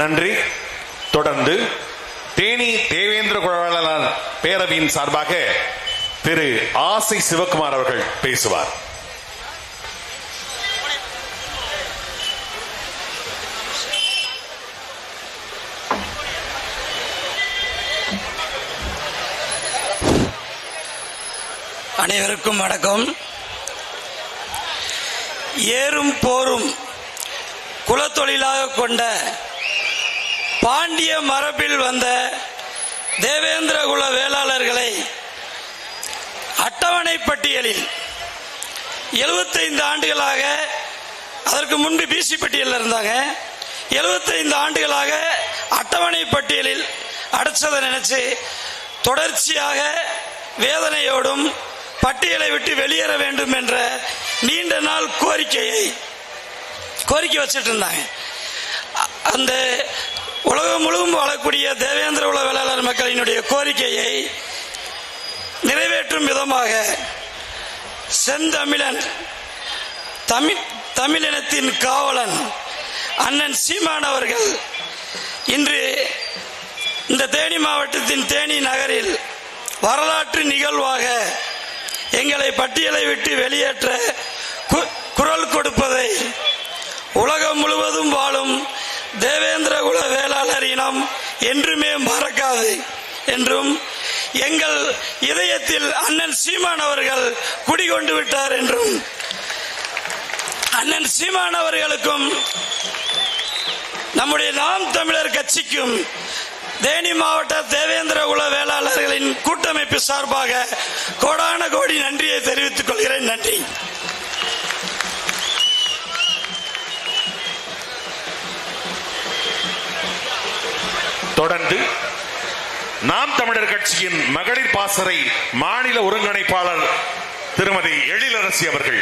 நன்றி. தொடர்ந்து தேனி தேவேந்திர குழலாளர் பேரவையின் சார்பாக திரு ஆசை சிவகுமார் அவர்கள் பேசுவார். அனைவருக்கும் வணக்கம். ஏறும் போரும் குலத்தொழிலாக கொண்ட பாண்டிய மரபில் வந்த தேவேந்திர குல வேளாளர்களை அட்டவணை பட்டியலில் 75 ஆண்டுகளாக அதற்கு முன்பு பிசி பட்டியலில் இருந்தாங்க 75 ஆண்டுகளாக அட்டவணை பட்டியலில் அடைச்சதை நினைச்சு தொடர்ச்சியாக வேதனையோடும் பட்டியலை விட்டு வெளியேற வேண்டும் என்ற நீண்ட நாள் கோரிக்கையை கோரிக்கை வச்சிட்டு இருந்தாங்க. அந்த உலகம் முழுவதும் வாழக்கூடிய தேவேந்திர உலக வேளாளர் மக்களினுடைய கோரிக்கையை நிறைவேற்றும் விதமாக செந்தமிழன் தமிழ் தமிழினத்தின் காவலன் அண்ணன் சீமான் அவர்கள் இன்று இந்த தேனி மாவட்டத்தின் தேனி நகரில் வரலாற்று நிகழ்வாக எங்களை பட்டியலை விட்டு வெளியேற்ற கு- குரல் கொடுப்பதை உலகம் முழுவதும் வாழும் தேவேந்திர குல வேளாளர் இனம் என்றுமே மறக்காது என்றும் எங்கள் இதயத்தில் அண்ணன் சீமான் அவர்கள் குடிகொண்டு விட்டார் என்றும் அண்ணன் சீமான் அவர்களுக்கும் நம்முடைய நாம் தமிழர் கட்சிக்கும் தேனி மாவட்ட தேவேந்திர குல வேளாளர்களின் கூட்டமைப்பு சார்பாக கோடான கோடி நன்றியை தெரிவித்துக் கொள்கிறேன். நன்றி. தொடர்ந்து நாம் தமிழர் கட்சியின் மகளிர் பாசறை மாநில ஒருங்கிணைப்பாளர் திருமதி எழிலரசி அவர்கள்